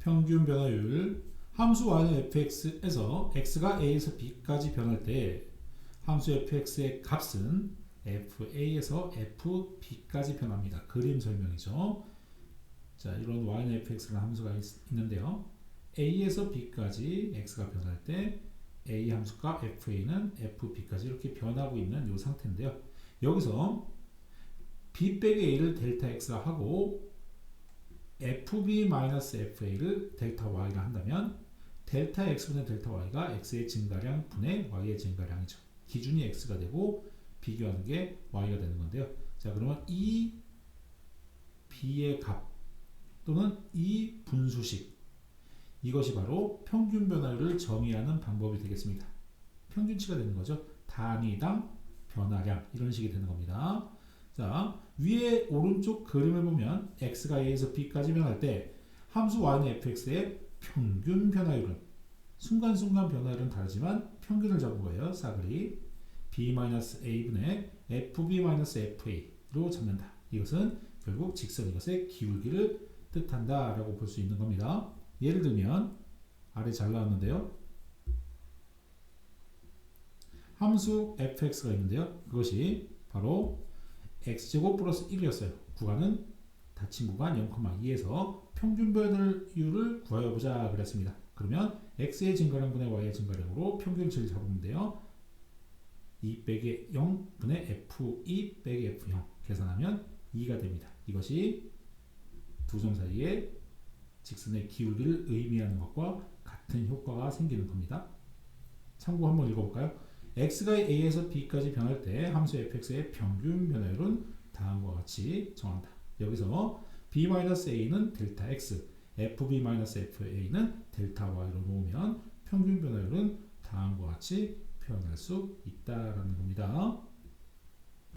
평균 변화율 함수 y는 fx에서 x가 a에서 b까지 변할 때 함수 fx의 값은 fa에서 fb까지 변합니다. 그림 설명이죠. 자, 이런 y는 fx라는 함수가 있, 는데요 a에서 b까지 x가 변할 때 a 함수가 fa는 fb까지 이렇게 변하고 있는 이 상태인데요. 여기서 b 빼기 a를 델타 x라 하고 fb-fa를 델타 y라 한다면 델타 x분의 델타 y가 x의 증가량 분의 y의 증가량이죠. 기준이 x가 되고 비교하는 게 y가 되는 건데요. 자, 그러면 이 b의 값 또는 이 분수식 이것이 바로 평균 변화율을 정의하는 방법이 되겠습니다. 평균치가 되는 거죠. 단위당 변화량 이런 식이 되는 겁니다. 자, 위에 오른쪽 그림을 보면 x가 a에서 b까지 변할 때 함수 y는 fx의 평균 변화율은 순간순간 변화율은 다르지만 평균을 잡은 거예요. 싸그리 b-a분의 fb-fa로 잡는다. 이것은 결국 직선 이것의 기울기를 뜻한다 라고 볼 수 있는 겁니다. 예를 들면 아래 잘 나왔는데요. 함수 fx가 있는데요. 그것이 바로 x제곱 플러스 1이었어요. 구간은 닫힌 구간 0,2에서 평균 변화율을 구하여보자 그랬습니다. 그러면 x의 증가량분의 y의 증가량으로 평균치를 잡으면돼요 2 빼기 0분의 f2 빼기 f0 계산하면 2가 됩니다. 이것이 두 점 사이에 직선의 기울기를 의미하는 것과 같은 효과가 생기는 겁니다. 참고 한번 읽어볼까요? X가 a에서 b까지 변할 때 함수 fx의 평균 변화율은 다음과 같이 정한다. 여기서 b-a는 델타 x, fb-fa는 델타 y로 놓으면 평균 변화율은 다음과 같이 표현할 수 있다라는 겁니다.